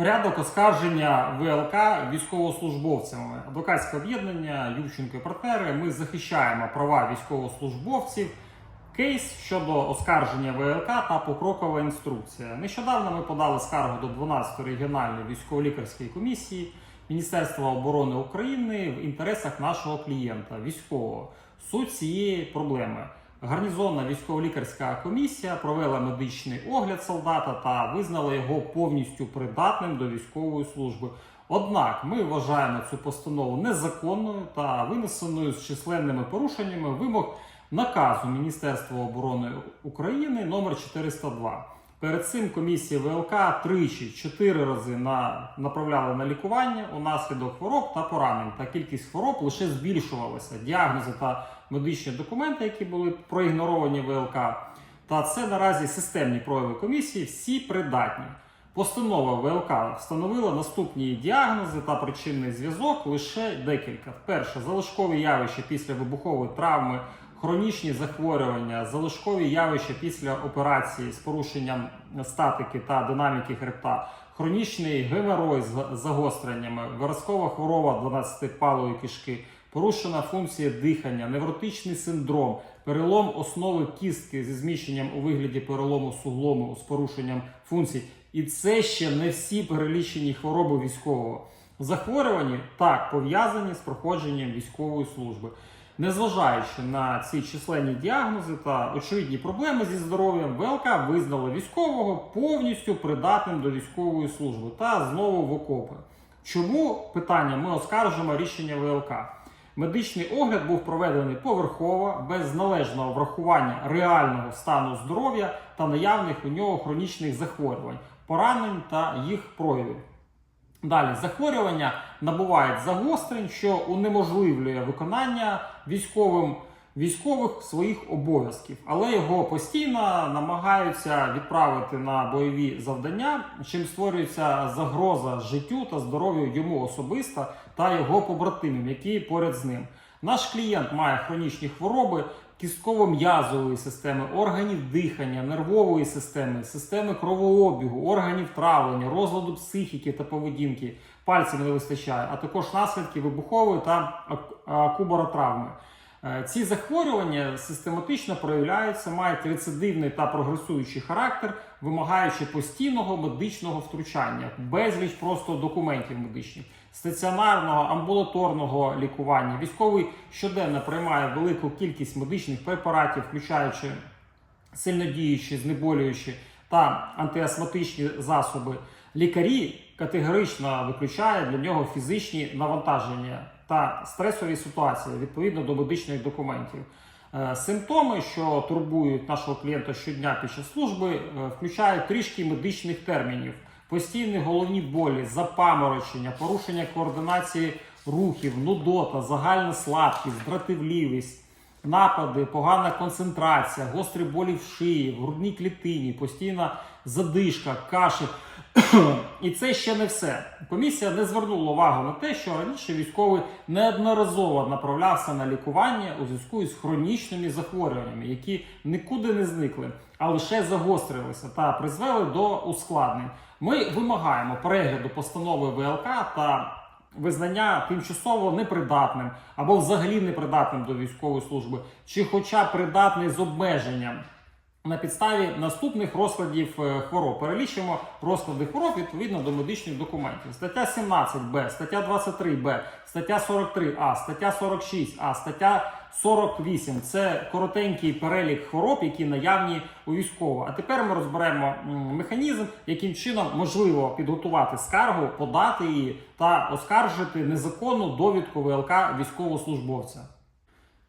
Порядок оскарження ВЛК військовослужбовцями. Адвокатське об'єднання Ювченко і партнери. Ми захищаємо права військовослужбовців. Кейс щодо оскарження ВЛК та покрокова інструкція. Нещодавно ми подали скаргу до 12-ї регіональної військово-лікарської комісії Міністерства оборони України в інтересах нашого клієнта військового. Суть цієї проблеми. Гарнізонна військово-лікарська комісія провела медичний огляд солдата та визнала його повністю придатним до військової служби. Однак ми вважаємо цю постанову незаконною та винесеною з численними порушеннями вимог наказу Міністерства оборони України номер 402. Перед цим комісія ВЛК тричі чотири рази на направляли на лікування унаслідок хвороб та поранень. Та кількість хвороб лише збільшувалася. Діагнози та медичні документи, які були проігноровані ВЛК. Та це наразі системні прояви комісії, всі придатні. Постанова ВЛК встановила наступні діагнози та причинний зв'язок лише декілька. Перше, залишкові явища після вибухової травми, хронічні захворювання, залишкові явища після операції з порушенням статики та динаміки хребта, хронічний геморой з загостреннями, виразкова хвороба 12-палої кишки, порушена функція дихання, невротичний синдром, перелом основи кістки зі зміщенням у вигляді перелому суглому з порушенням функцій. І це ще не всі перелічені хвороби військового. Захворювані так пов'язані з проходженням військової служби. Незважаючи на ці численні діагнози та очевидні проблеми зі здоров'ям, ВЛК визнала військового повністю придатним до військової служби та знову в окопи. Чому питання ми оскаржуємо рішення ВЛК? Медичний огляд був проведений поверхово, без належного врахування реального стану здоров'я та наявних у нього хронічних захворювань, поранень та їх проявів. Далі захворювання набувають загострень, що унеможливлює виконання військовим військових своїх обов'язків, але його постійно намагаються відправити на бойові завдання, чим створюється загроза життю та здоров'ю йому особисто та його побратимів, які поряд з ним. Наш клієнт має хронічні хвороби кістково-м'язової системи, органів дихання, нервової системи, системи кровообігу, органів травлення, розладу психіки та поведінки, пальців не вистачає, а також наслідки вибухової та кубаротравми. Е, Ці захворювання систематично проявляються, мають рецидивний та прогресуючий характер, вимагаючи постійного медичного втручання, безліч просто документів медичних, стаціонарного амбулаторного лікування. Військовий щоденно приймає велику кількість медичних препаратів, включаючи сильнодіючі, знеболюючі та антиастматичні засоби. Лікарі категорично виключають для нього фізичні навантаження та стресові ситуації відповідно до медичних документів. Е, Симптоми, що турбують нашого клієнта щодня під час служби, е, включають трішки медичних термінів: постійні головні болі, запаморочення, порушення координації рухів, нудота, загальна слабкість, дратівливість, напади, погана концентрація, гострі болі в шиї, в грудній клітині, постійна задишка, кашель. І це ще не все. Комісія не звернула увагу на те, що раніше військовий неодноразово направлявся на лікування у зв'язку із хронічними захворюваннями, які нікуди не зникли, а лише загострилися та призвели до ускладнень. Ми вимагаємо перегляду постанови ВЛК та визнання тимчасово непридатним або взагалі непридатним до військової служби, чи хоча придатний з обмеженням. На підставі наступних розкладів е, хвороб перелічимо розклади хвороб відповідно до медичних документів. Стаття 17б, стаття 23б, стаття 43а, стаття 46а, стаття 48 це коротенький перелік хвороб, які наявні у військового. А тепер ми розберемо механізм, яким чином можливо підготувати скаргу, подати її та оскаржити незаконну довідку ВЛК військовослужбовця.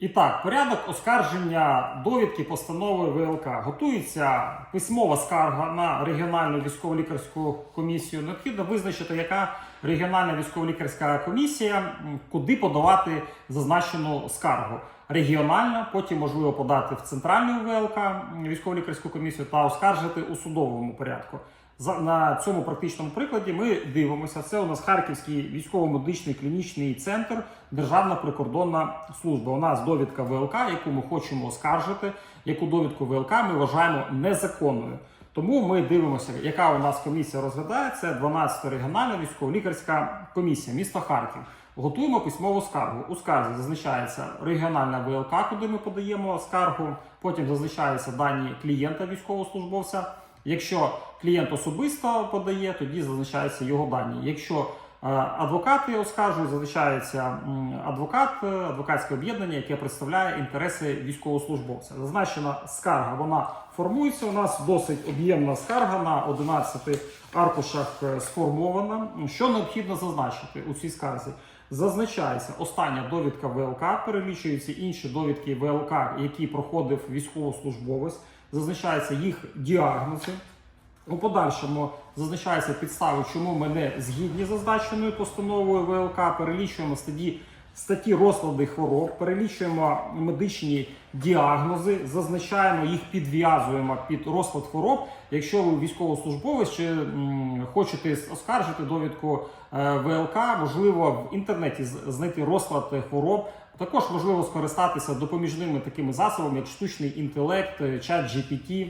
І так, порядок оскарження довідки постанови ВЛК. Готується письмова скарга на регіональну військово-лікарську комісію. Необхідно визначити, яка регіональна військово-лікарська комісія, куди подавати зазначену скаргу. Регіональна, потім можливо подати в центральну ВЛК військово-лікарську комісію та оскаржити у судовому порядку. На цьому практичному прикладі ми дивимося. Це у нас Харківський військово-медичний клінічний центр, Державна прикордонна служба. У нас довідка ВЛК, яку ми хочемо оскаржити. Яку довідку ВЛК ми вважаємо незаконною. Тому ми дивимося, яка у нас комісія розглядає. Це 12 регіональна військово-лікарська комісія міста Харків. Готуємо письмову скаргу. У скарзі зазначається регіональна ВЛК, куди ми подаємо скаргу. Потім зазначаються дані клієнта військовослужбовця. Якщо клієнт особисто подає, тоді зазначаються його дані. Якщо е, адвокати оскаржують, зазначається адвокат, е, адвокатське об'єднання, яке представляє інтереси військовослужбовця. Зазначена скарга, вона формується. У нас досить об'ємна скарга на 11 аркушах е, сформована. Що необхідно зазначити у цій скарзі? Зазначається остання довідка ВЛК, перелічуються інші довідки ВЛК, які проходив військовослужбовець, зазначаються їх діагнози. У подальшому зазначаються підстави, чому ми не згідні зазначеною постановою ВЛК, перелічуємо статті, статті розклади хвороб, перелічуємо медичні діагнози, зазначаємо їх, підв'язуємо під розклад хвороб. Якщо ви військовослужбовець чи хочете оскаржити довідку е, ВЛК, можливо в інтернеті знайти розклад хвороб. Також можливо скористатися допоміжними такими засобами, як штучний інтелект, е, чат GPT,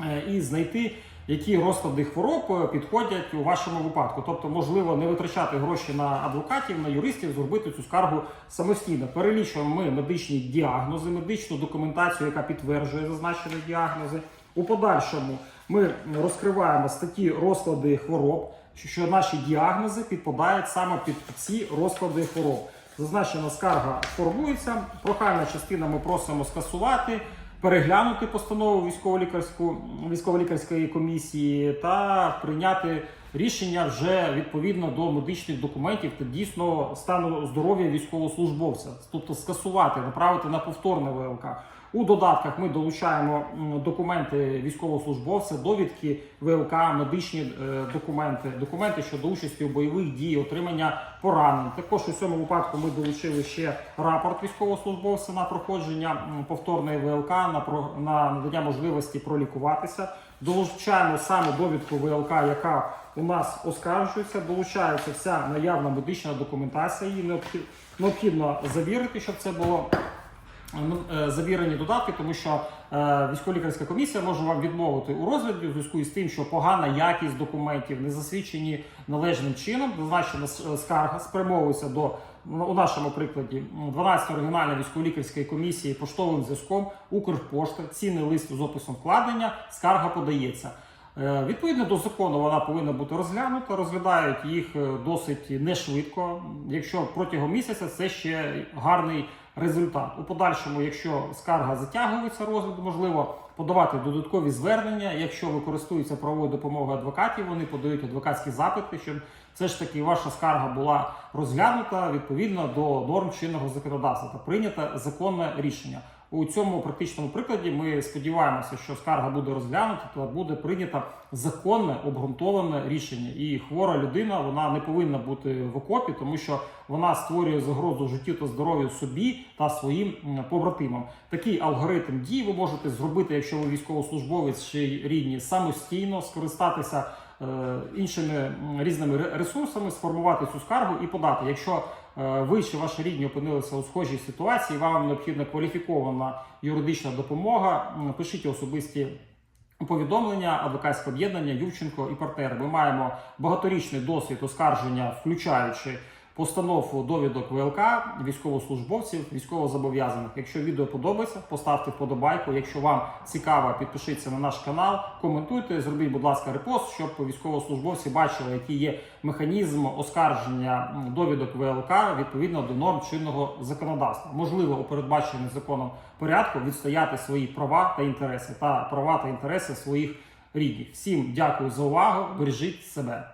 е, і знайти, які розклади хвороб е, підходять у вашому випадку. Тобто, можливо, не витрачати гроші на адвокатів, на юристів, зробити цю скаргу самостійно. Перелічуємо ми медичні діагнози, медичну документацію, яка підтверджує зазначені діагнози. У подальшому ми розкриваємо статті розклади хвороб, що наші діагнози підпадають саме під ці розклади хвороб. Зазначена скарга формується. Прохальна частина ми просимо скасувати, переглянути постанову військово-лікарської військово-лікарської комісії та прийняти рішення вже відповідно до медичних документів та дійсно стану здоров'я військовослужбовця, тобто скасувати, направити на повторне ВЛК. У додатках ми долучаємо документи військовослужбовця, довідки ВЛК, медичні е, документи, документи щодо участі у бойових дій, отримання поранень. Також у цьому випадку ми долучили ще рапорт військовослужбовця на проходження повторної ВЛК, на на надання можливості пролікуватися. Долучаємо саме довідку ВЛК, яка у нас оскаржується. Долучається вся наявна медична документація. Її необхід- необхідно завірити, щоб це було завірені додатки, тому що е, військово-лікарська комісія може вам відмовити у розгляді у зв'язку із тим, що погана якість документів не засвідчені належним чином. Зазначена скарга спрямовується до ну, у нашому прикладі 12 регіональної військово-лікарської комісії поштовим зв'язком Укрпошта, цінний лист з описом вкладення, скарга подається. Е, Відповідно до закону вона повинна бути розглянута. Розглядають їх е, досить нешвидко. Якщо протягом місяця це ще гарний результат. У подальшому, якщо скарга затягується розгляд, можливо подавати додаткові звернення. Якщо ви користуєтеся правовою допомогою адвокатів, вони подають адвокатські запити, щоб все ж таки ваша скарга була розглянута відповідно до норм чинного законодавства та прийнято законне рішення. У цьому практичному прикладі ми сподіваємося, що скарга буде розглянута та буде прийнято законне обґрунтоване рішення. І хвора людина вона не повинна бути в окопі, тому що вона створює загрозу життю та здоров'ю собі та своїм побратимам. Такий алгоритм дій ви можете зробити, якщо ви військовослужбовець чи рідні, самостійно скористатися іншими різними ресурсами, сформувати цю скаргу і подати. Якщо е, ви чи ваші рідні опинилися у схожій ситуації, вам необхідна кваліфікована юридична допомога. Пишіть особисті повідомлення адвокатське об'єднання Ювченко і партнери. Ми маємо багаторічний досвід оскарження, включаючи постанову довідок ВЛК військовослужбовців, військовозобов'язаних. Якщо відео подобається, поставте вподобайку. Якщо вам цікаво, підпишіться на наш канал, коментуйте, зробіть, будь ласка, репост, щоб військовослужбовці бачили, який є механізм оскарження довідок ВЛК відповідно до норм чинного законодавства. Можливо, у передбаченому законом порядку відстояти свої права та інтереси та права та інтереси своїх рідних. Всім дякую за увагу. Бережіть себе.